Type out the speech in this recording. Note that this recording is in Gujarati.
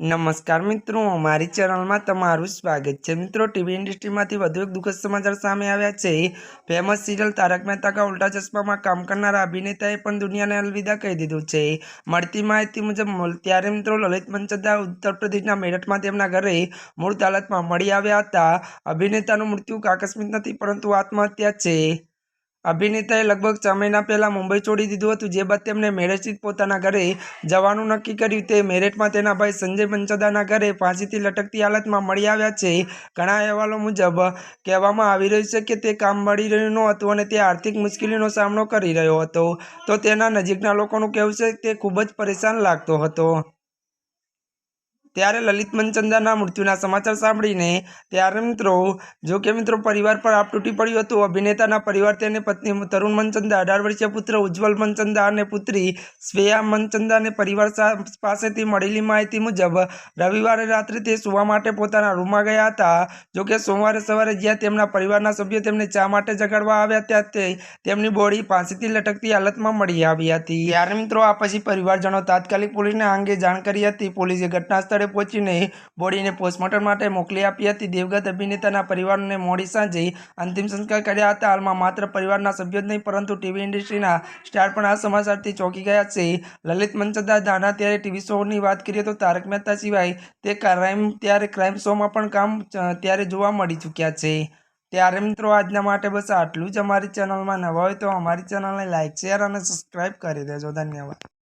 નમસ્કાર મિત્રો, અમારી ચેનલમાં તમારું સ્વાગત છે. મિત્રો, ટીવી ઇન્ડસ્ટ્રીમાંથી વધુ એક દુઃખદ સમાચાર સામે આવ્યા છે. ફેમસ સિરિયલ તારક મહેતા કા ઉલ્ટા ચશ્મામાં કામ કરનારા અભિનેતાએ પણ દુનિયાને અલવિદા કહી દીધું છે. મળતી માહિતી મુજબ ત્યારે મિત્રો, લલિત મંચદા ઉત્તર પ્રદેશના મેરઠમાં તેમના ઘરે મૂળ હાલતમાં મળી આવ્યા હતા. અભિનેતાનું મૃત્યુ આકસ્મિક નથી, પરંતુ આત્મહત્યા છે. અભિનેતાએ લગભગ છ મહિના પહેલાં મુંબઈ છોડી દીધું હતું, જે બાદ તેમણે મેરઠથી પોતાના ઘરે જવાનું નક્કી કર્યું. તે મેરઠમાં તેના ભાઈ સંજય મંચદાના ઘરે ફાંસીથી લટકતી હાલતમાં મળી આવ્યા છે. ઘણા અહેવાલો મુજબ કહેવામાં આવી રહ્યું છે કે તે કામ મળી રહ્યું ન હતું અને તે આર્થિક મુશ્કેલીનો સામનો કરી રહ્યો હતો. તો તેના નજીકના લોકોનું કહેવું છે તે ખૂબ જ પરેશાન લાગતો હતો. ત્યારે લલિત મનચંદાના મૃત્યુના સમાચાર સાંભળીને ત્યારે મિત્રો, જો કે મિત્રો, પરિવાર પર આપ તૂટી પડ્યું હતું. અભિનેતાના પરિવાર તેની પત્ની તરુણ મનચંદા, અઢાર વર્ષીય પુત્ર ઉજ્જવલ મનચંદા અને પુત્રી શ્રેયા મનચંદાને પરિવાર પાસેથી મળેલી માહિતી મુજબ, રવિવારે રાત્રે તે સુવા માટે પોતાના રૂમમાં ગયા હતા. જો કે સોમવારે સવારે જ્યાં તેમના પરિવારના સભ્યો તેમને ચા માટે જગાડવા આવ્યા ત્યાં તેમની બોડી પાસેથી લટકતી હાલતમાં મળી આવી હતી. ત્યારે મિત્રો, આ પછી પરિવારજનો તાત્કાલિક પોલીસને આ અંગે જાણ કરી હતી. પોલીસે ઘટના સ્થળે પહોંચીને બોડીને પોસ્ટમોર્ટમ માટે મોકલી આપી હતી. દેવગત અભિનેતાના પરિવારને મોડી સાંજે અંતિમ સંસ્કાર કર્યા હતા. હાલમાં માત્ર પરિવારના સભ્યો જ નહીં, પરંતુ ટીવી ઇન્ડસ્ટ્રીના સ્ટાર પણ આ સમાચારથી ચોંકી ગયા છે. લલિત મંચદા દાના ત્યારે ટીવી શોની વાત કરીએ તો તારક મહેતા સિવાય તે ક્રાઇમ ત્યારે ક્રાઇમ શોમાં પણ કામ ત્યારે જોવા મળી ચૂક્યા છે. ત્યારે મિત્રો આજના માટે બસ આટલું જ અમારી ચેનલમાં નવા હોય તો અમારી ચેનલને લાઇક શેર અને સબસ્ક્રાઈબ કરી દેજો. ધન્યવાદ.